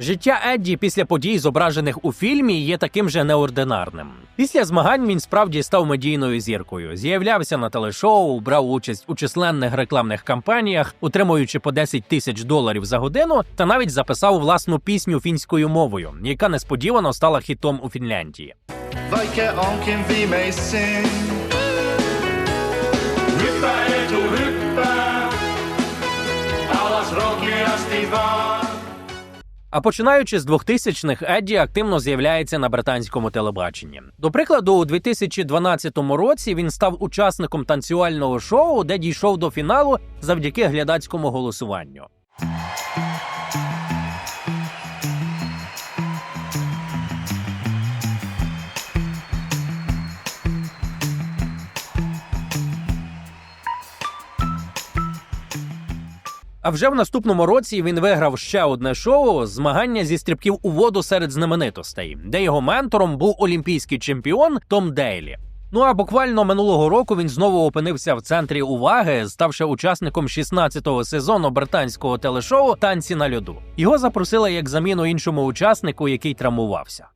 Життя Едді після подій, зображених у фільмі, є таким же неординарним. Після змагань він справді став медійною зіркою. З'являвся на телешоу, брав участь у численних рекламних кампаніях, отримуючи по 10 тисяч доларів за годину, та навіть записав власну пісню фінською мовою, яка несподівано стала хітом у Фінляндії. Hyppää etu, hyppää. Alas rohkeasti vaan. А починаючи з 2000-х, Едді активно з'являється на британському телебаченні. До прикладу, у 2012 році він став учасником танцювального шоу, де дійшов до фіналу завдяки глядацькому голосуванню. А вже в наступному році він виграв ще одне шоу змагання зі стрибків у воду серед знаменитостей, де його ментором був олімпійський чемпіон Том Дейлі. Ну а буквально минулого року він знову опинився в центрі уваги, ставши учасником 16-го сезону британського телешоу Танці на льоду. Його запросили як заміну іншому учаснику, який травмувався.